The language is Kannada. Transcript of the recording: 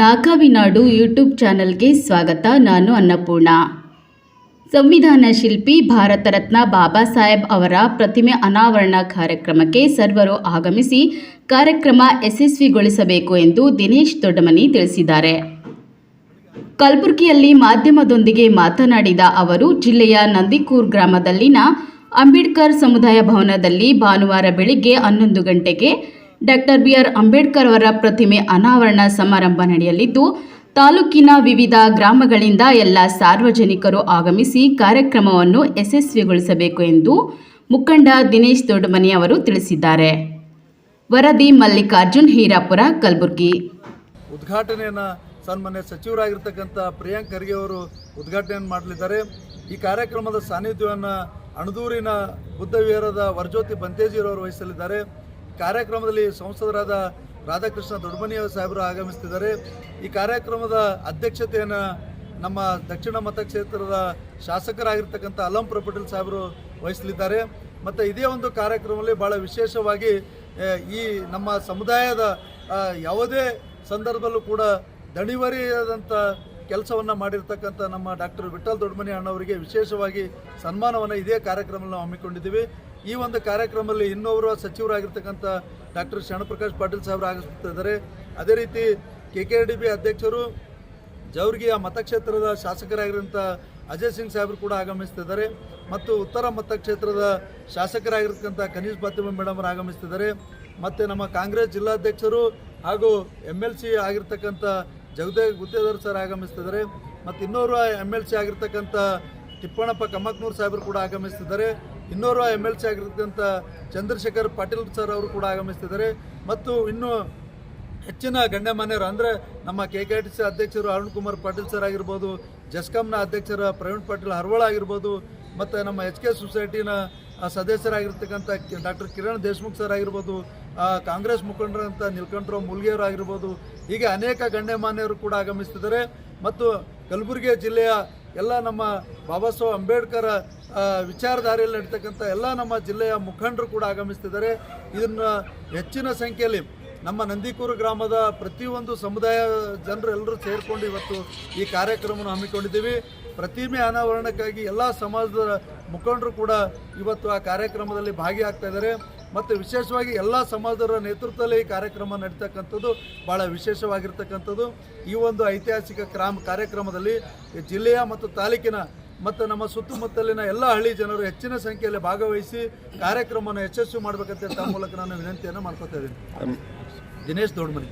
ನಾಗಾವಿನಾಡು ಯೂಟ್ಯೂಬ್ ಚಾನಲ್ಗೆ ಸ್ವಾಗತ. ನಾನು ಅನ್ನಪೂರ್ಣ. ಸಂವಿಧಾನ ಶಿಲ್ಪಿ ಭಾರತ ರತ್ನ ಬಾಬಾ ಸಾಹೇಬ್ ಅವರ ಪ್ರತಿಮೆ ಅನಾವರಣ ಕಾರ್ಯಕ್ರಮಕ್ಕೆ ಸರ್ವರು ಆಗಮಿಸಿ ಕಾರ್ಯಕ್ರಮ ಯಶಸ್ವಿಗೊಳಿಸಬೇಕು ಎಂದು ದಿನೇಶ್ ದೊಡ್ಡಮನಿ ತಿಳಿಸಿದ್ದಾರೆ. ಕಲಬುರಗಿಯಲ್ಲಿ ಮಾಧ್ಯಮದೊಂದಿಗೆ ಮಾತನಾಡಿದ ಅವರು, ಜಿಲ್ಲೆಯ ನಂದಿಕೂರ್ ಗ್ರಾಮದಲ್ಲಿನ ಅಂಬೇಡ್ಕರ್ ಸಮುದಾಯ ಭವನದಲ್ಲಿ ಭಾನುವಾರ ಬೆಳಿಗ್ಗೆ ಹನ್ನೊಂದು ಗಂಟೆಗೆ ಡಾಕ್ಟರ್ ಬಿಆರ್ ಅಂಬೇಡ್ಕರ್ ಅವರ ಪ್ರತಿಮೆ ಅನಾವರಣ ಸಮಾರಂಭ ನಡೆಯಲಿದ್ದು, ತಾಲೂಕಿನ ವಿವಿಧ ಗ್ರಾಮಗಳಿಂದ ಎಲ್ಲ ಸಾರ್ವಜನಿಕರು ಆಗಮಿಸಿ ಕಾರ್ಯಕ್ರಮವನ್ನು ಯಶಸ್ವಿಗೊಳಿಸಬೇಕು ಎಂದು ಮುಖಂಡ ದಿನೇಶ್ ದೊಡ್ಡಮನಿ ಅವರು ತಿಳಿಸಿದ್ದಾರೆ. ವರದಿ ಮಲ್ಲಿಕಾರ್ಜುನ್ ಹೀರಾಪುರ, ಕಲಬುರಗಿ. ಉದ್ಘಾಟನೆಯನ್ನು ಸನ್ಮಾನ್ಯ ಸಚಿವರಾಗಿರ್ತಕ್ಕಂಥ ಪ್ರಿಯಾಂಕ್ ಖರ್ಗೆ ಅವರು ಉದ್ಘಾಟನೆಯನ್ನು ಮಾಡಲಿದ್ದಾರೆ. ಈ ಕಾರ್ಯಕ್ರಮದ ಸಾನ್ನಿಧ್ಯವನ್ನು ಅಣದೂರಿನ ಬುದ್ಧವಿಹಾರದ ವರಜ್ಯೋತಿ ಬಂತೇಜಿರವರು ವಹಿಸಲಿದ್ದಾರೆ. ಕಾರ್ಯಕ್ರಮದಲ್ಲಿ ಸಂಸದರಾದ ರಾಧಾಕೃಷ್ಣ ದೊಡ್ಡಮನಿ ಸಾಹೇಬರು ಆಗಮಿಸ್ತಿದ್ದಾರೆ ಈ ಕಾರ್ಯಕ್ರಮದ ಅಧ್ಯಕ್ಷತೆಯನ್ನು ನಮ್ಮ ದಕ್ಷಿಣ ಮತಕ್ಷೇತ್ರದ ಶಾಸಕರಾಗಿರ್ತಕ್ಕಂಥ ಅಲಂಪುರ ಪಟೇಲ್ ಸಾಹೇಬರು ವಹಿಸಲಿದ್ದಾರೆ. ಮತ್ತು ಇದೇ ಒಂದು ಕಾರ್ಯಕ್ರಮದಲ್ಲಿ ಭಾಳ ವಿಶೇಷವಾಗಿ ಈ ನಮ್ಮ ಸಮುದಾಯದ ಯಾವುದೇ ಸಂದರ್ಭದಲ್ಲೂ ಕೂಡ ದಣಿವರಿಯಾದಂಥ ಕೆಲಸವನ್ನು ಮಾಡಿರ್ತಕ್ಕಂಥ ನಮ್ಮ ಡಾಕ್ಟರ್ ವಿಠಲ್ ದೊಡ್ಡಮನಿ ಅಣ್ಣವರಿಗೆ ವಿಶೇಷವಾಗಿ ಸನ್ಮಾನವನ್ನು ಇದೇ ಕಾರ್ಯಕ್ರಮದಲ್ಲಿ ನಾವು ಹಮ್ಮಿಕೊಂಡಿದ್ದೀವಿ. ಈ ಒಂದು ಕಾರ್ಯಕ್ರಮದಲ್ಲಿ ಇನ್ನೊಬ್ಬರು ಸಚಿವರಾಗಿರ್ತಕ್ಕಂಥ ಡಾಕ್ಟರ್ ಶರಣಪ್ರಕಾಶ್ ಪಾಟೀಲ್ ಸಾಹೇಬರು ಆಗಿಸ್ತಿದ್ದಾರೆ ಅದೇ ರೀತಿ ಕೆ ಕೆ ಡಿ ಬಿ ಅಧ್ಯಕ್ಷರು ಜೌರ್ಗಿಯ ಮತಕ್ಷೇತ್ರದ ಶಾಸಕರಾಗಿರುವಂಥ ಅಜಯ್ ಸಿಂಗ್ ಸಾಹೇಬರು ಕೂಡ ಆಗಮಿಸ್ತಿದ್ದಾರೆ ಮತ್ತು ಉತ್ತರ ಮತಕ್ಷೇತ್ರದ ಶಾಸಕರಾಗಿರ್ತಕ್ಕಂಥ ಕನೀಶ್ ಫಾತಿಮಾ ಮೇಡಮ್ ಅವರು ಆಗಮಿಸ್ತಿದ್ದಾರೆ ಮತ್ತು ನಮ್ಮ ಕಾಂಗ್ರೆಸ್ ಜಿಲ್ಲಾಧ್ಯಕ್ಷರು ಹಾಗೂ ಎಂ ಎಲ್ ಸಿ ಆಗಿರ್ತಕ್ಕಂಥ ಜಗದೇ ಗುತ್ತೇದಾರ್ ಸರ್ ಆಗಮಿಸ್ತಿದ್ದಾರೆ. ಮತ್ತು ಇನ್ನೋರ್ವ ಎಂ ಎಲ್ ಸಿ ಆಗಿರ್ತಕ್ಕಂಥ ತಿಪ್ಪಣ್ಣಪ್ಪ ಕಮ್ಮಕ್ನೂರ್ ಸಾಹೇಬರು ಕೂಡ ಆಗಮಿಸ್ತಿದ್ದಾರೆ. ಇನ್ನೋರ್ವ ಎಂ ಎಲ್ ಸಿ ಆಗಿರ್ತಕ್ಕಂಥ ಚಂದ್ರಶೇಖರ್ ಪಾಟೀಲ್ ಸರ್ ಅವರು ಕೂಡ ಆಗಮಿಸ್ತಿದ್ದಾರೆ. ಮತ್ತು ಇನ್ನೂ ಹೆಚ್ಚಿನ ಗಣ್ಯಮಾನ್ಯರು ಅಂದರೆ ನಮ್ಮ ಕೆ ಕೆ ಟಿ ಸಿ ಅಧ್ಯಕ್ಷರು ಅರುಣ್ ಕುಮಾರ್ ಪಾಟೀಲ್ ಸರ್ ಆಗಿರ್ಬೋದು ಜಸ್ಕಾಂನ ಅಧ್ಯಕ್ಷರ ಪ್ರವೀಣ್ ಪಾಟೀಲ್ ಹರ್ವಳ ಆಗಿರ್ಬೋದು, ಮತ್ತು ನಮ್ಮ ಎಚ್ ಕೆ ಸೊಸೈಟಿನ ಸದಸ್ಯರಾಗಿರ್ತಕ್ಕಂಥ ಡಾಕ್ಟರ್ ಕಿರಣ್ ದೇಶ್ಮುಖ್ ಸರ್ ಆಗಿರ್ಬೋದು ಕಾಂಗ್ರೆಸ್ ಮುಖಂಡರಂತ ನಿಲ್ಕಂಠರಾವ್ ಮುಲ್ಗಿಯವರು ಆಗಿರ್ಬೋದು ಹೀಗೆ ಅನೇಕ ಗಣ್ಯಮಾನ್ಯರು ಕೂಡ ಆಗಮಿಸ್ತಿದ್ದಾರೆ. ಮತ್ತು ಕಲಬುರಗಿ ಜಿಲ್ಲೆಯ ಎಲ್ಲ ನಮ್ಮ ಬಾಬಾ ಸಾಹೇಬ್ ಅಂಬೇಡ್ಕರ್ ವಿಚಾರಧಾರೆಯಲ್ಲಿ ನಡೀತಕ್ಕಂಥ ಎಲ್ಲ ನಮ್ಮ ಜಿಲ್ಲೆಯ ಮುಖಂಡರು ಕೂಡ ಆಗಮಿಸ್ತಿದ್ದಾರೆ. ಇದನ್ನು ಹೆಚ್ಚಿನ ಸಂಖ್ಯೆಯಲ್ಲಿ ನಮ್ಮ ನಂದಿಕೂರು ಗ್ರಾಮದ ಪ್ರತಿಯೊಂದು ಸಮುದಾಯ ಜನರು ಎಲ್ಲರೂ ಸೇರಿಕೊಂಡು ಇವತ್ತು ಈ ಕಾರ್ಯಕ್ರಮವನ್ನು ಹಮ್ಮಿಕೊಂಡಿದ್ದೀವಿ. ಪ್ರತಿಮೆ ಅನಾವರಣಕ್ಕಾಗಿ ಎಲ್ಲ ಸಮಾಜದ ಮುಖಂಡರು ಕೂಡ ಇವತ್ತು ಆ ಕಾರ್ಯಕ್ರಮದಲ್ಲಿ ಭಾಗಿಯಾಗ್ತಾ ಇದ್ದಾರೆ. ಮತ್ತು ವಿಶೇಷವಾಗಿ ಎಲ್ಲ ಸಮಾಜದವರ ನೇತೃತ್ವದಲ್ಲಿ ಈ ಕಾರ್ಯಕ್ರಮ ನಡೀತಕ್ಕಂಥದ್ದು ಭಾಳ ವಿಶೇಷವಾಗಿರ್ತಕ್ಕಂಥದ್ದು. ಈ ಒಂದು ಐತಿಹಾಸಿಕ ಕ್ರಾಮ್ ಕಾರ್ಯಕ್ರಮದಲ್ಲಿ ಜಿಲ್ಲೆಯ ಮತ್ತು ತಾಲೂಕಿನ ಮತ್ತು ನಮ್ಮ ಸುತ್ತಮುತ್ತಲಿನ ಎಲ್ಲ ಹಳ್ಳಿ ಜನರು ಹೆಚ್ಚಿನ ಸಂಖ್ಯೆಯಲ್ಲಿ ಭಾಗವಹಿಸಿ ಕಾರ್ಯಕ್ರಮವನ್ನು ಯಶಸ್ವಿ ಮಾಡಬೇಕಂತ ತಮ್ಮ ಮೂಲಕ ನಾನು ವಿನಂತಿಯನ್ನು ಮಾಡ್ಕೊತಾ ಇದ್ದೀನಿ. ದಿನೇಶ್ ದೊಡ್ಡಮನಿ